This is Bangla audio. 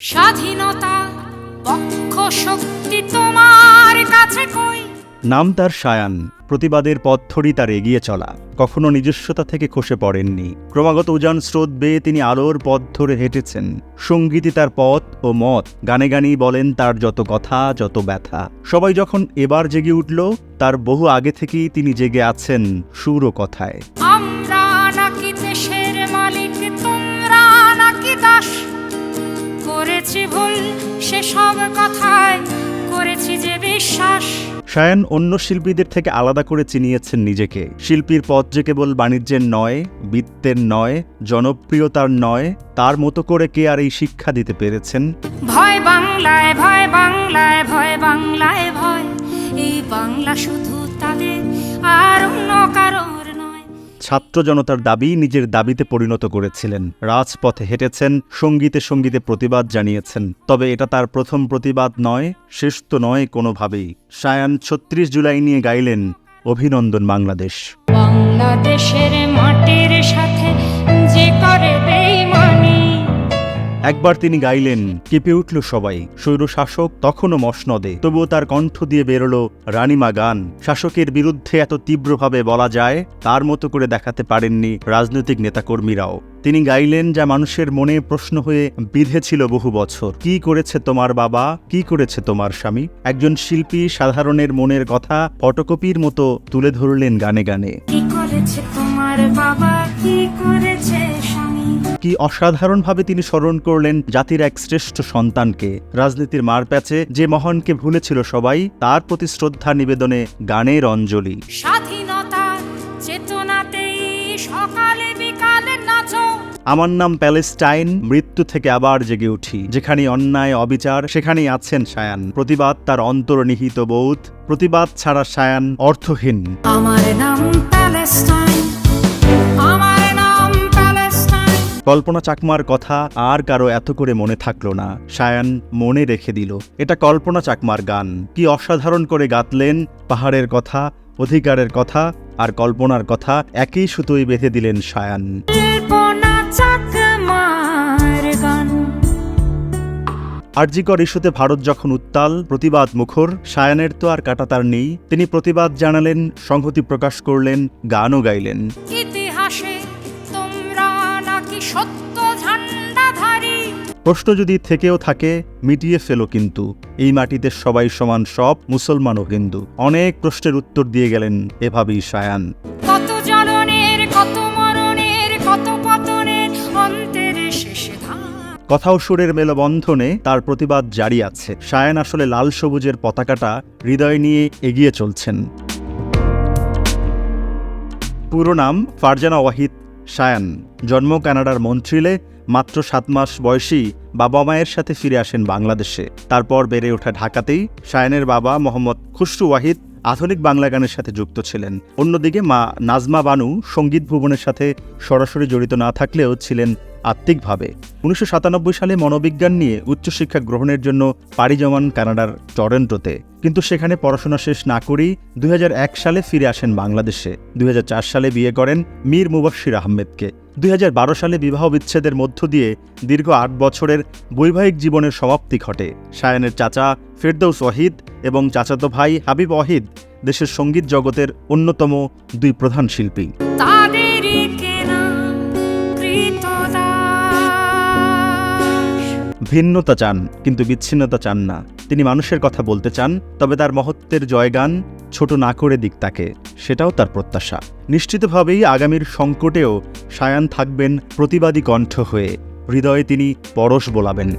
স্বাধীনতা পক্ষ শক্তি তোমার কাছে কই? নাম তার সায়ান প্রতিবাদের পথ ধরেই তার এগিয়ে চলা। কখনো নিজস্বতা থেকে খসে পড়েননি। ক্রমাগত উজান স্রোত বেয়ে তিনি আলোর পথ ধরে হেঁটেছেন। সঙ্গীতই তার পথ ও মত গানে গানেই বলেন তার যত কথা যত ব্যথা। সবাই যখন এবার জেগে উঠল তার বহু আগে থেকেই তিনি জেগে আছেন সুর ও কথায়। আমরা সেসব কথায় করেছি যে বিশ্বাস। সায়ান অন্য শিল্পীদের থেকে আলাদা করে চিনিয়েছেন নিজেকে। শিল্পীর পথ যে কেবল বাণিজ্যের নয় বৃত্তের নয় জনপ্রিয়তার নয় তার মতো করে কে আর এই শিক্ষা দিতে পেরেছেন? ভয় বাংলায় ভয় বাংলায় ভয় বাংলায় ভয়। এই বাংলা শুধু তাদের আর অন্য নয় ছাত্র জনতার দাবি নিজের দাবিতে পরিণত করেছিলেন। রাজপথে হেঁটেছেন, সঙ্গীতে সঙ্গীতে প্রতিবাদ জানিয়েছেন। তবে এটা তার প্রথম প্রতিবাদ নয়, শেষ তো নয় কোনোভাবেই। সায়ান ছত্রিশ জুলাই নিয়ে গাইলেন অভিনন্দন বাংলাদেশ। বাংলাদেশের মাটির সাথে যে করে বেইমানি একবার তিনি গাইলেন, কেঁপে উঠল সবাই। স্বৈর শাসক তখনও মসনদে। তবুও তার কণ্ঠ দিয়ে বেরোলো রানিমা গান। শাসকের বিরুদ্ধে এত তীব্রভাবে বলা যায়, তার মতো করে দেখাতে পারেননি রাজনৈতিক নেতাকর্মীরাও। তিনি গাইলেন যা মানুষের মনে প্রশ্ন হয়ে বিধেছিল বহু বছর। কি করেছে তোমার বাবা? কি করেছে তোমার স্বামী? একজন শিল্পী সাধারণের মনের কথা ফটোকপির মতো তুলে ধরলেন গানে গানে। কি করেছে তোমার বাবা? কি কি অসাধারণভাবে তিনি স্মরণ করলেন জাতির এক শ্রেষ্ঠ সন্তানকে। রাজনীতির মারপ্যাচে যে মহানকে ভুলেছিল সবাই তার প্রতি শ্রদ্ধা নিবেদনে গানের অঞ্জলি। স্বাধীনতার চেতনাতেই সকালে বিকালে নাচো। আমার নাম প্যালেস্টাইন মৃত্যু থেকে আবার জেগে উঠি। যেখানে অন্যায় অবিচার সেখানেই আছেন সায়ান। প্রতিবাদ তার অন্তর্নিহিত বোধ প্রতিবাদ ছাড়া সায়ান অর্থহীন। আমার নাম প্যালেস্টাইন আমার নাম প্যালেস্টাইন কল্পনা চাকমার কথা আর কারও এত করে মনে থাকল না। সায়ান মনে রেখে দিল এটা কল্পনা চাকমার গান। কি অসাধারণ করে গাতলেন পাহাড়ের কথা অধিকারের কথা আর কল্পনার কথা একই সুতোয় বেঁধে দিলেন সায়ান। আরজিকর ইস্যুতে ভারত যখন উত্তাল প্রতিবাদ মুখর সায়ানের তো আর কাটাতার নেই। তিনি প্রতিবাদ জানালেন সংহতি প্রকাশ করলেন গানও গাইলেন। ইতিহাসে সত্য ঝান্ডাধারী প্রশ্ন যদি থেকেও থাকে মিটিয়ে ফেলো কিন্তু। এই মাটিতে সবাই সমান সব মুসলমান ও হিন্দু। অনেক প্রশ্নের উত্তর দিয়ে গেলেন এভাবেই সায়ান। কত জ্বলনের কত মরণের কত পতনের অন্তের শেষে কথা ও সুরের মেলবন্ধনে তার প্রতিবাদ জারি আছে। সায়ান আসলে লাল সবুজের পতাকাটা হৃদয় নিয়ে এগিয়ে চলছেন। পুরো নাম ফারজানা ওয়াহিদ সায়ান, জন্ম কানাডার মন্ট্রিলে, মাত্র সাত মাস বয়সী বাবা মায়ের সাথে ফিরে আসেন বাংলাদেশে। তারপর বেড়ে ওঠা ঢাকাতেই সায়ানের বাবা মোহাম্মদ খুশরু ওয়াহিদ আধুনিক বাংলা গানের সাথে যুক্ত ছিলেন। অন্যদিকে মা নাজমা বানু সংগীত ভুবনের সাথে সরাসরি জড়িত না থাকলেও ছিলেন আত্মিকভাবে। উনিশশো সাতানব্বই সালে মনোবিজ্ঞান নিয়ে উচ্চশিক্ষা গ্রহণের জন্য পাড়ি জমান কানাডার টরেন্টোতে। কিন্তু সেখানে পড়াশোনা শেষ না করেই দুই হাজার এক সালে ফিরে আসেন বাংলাদেশে। দুই হাজার চার সালে বিয়ে করেন মীর মুবাশির আহমেদকে। দুই হাজার বারো সালে বিবাহ বিচ্ছেদের মধ্য দিয়ে দীর্ঘ আট বছরের বৈবাহিক জীবনের সমাপ্তি ঘটে। সায়ানের চাচা ফেরদৌস ওয়াহিদ এবং চাচাতো ভাই হাবিব ওয়াহিদ দেশের সংগীত জগতের অন্যতম দুই প্রধান শিল্পী। ভিন্নতা চান, কিন্তু বিচ্ছিন্নতা চান না। তিনি মানুষের কথা বলতে চান, তবে তার মহত্বের জয়গান ছোট না করে দিক তাকে, সেটাও তার প্রত্যাশা। নিশ্চিতভাবেই আগামীর সংকটেও সায়ান থাকবেন প্রতিবাদী কণ্ঠ হয়ে, হৃদয়ে তিনি পরশ বোলাবেন।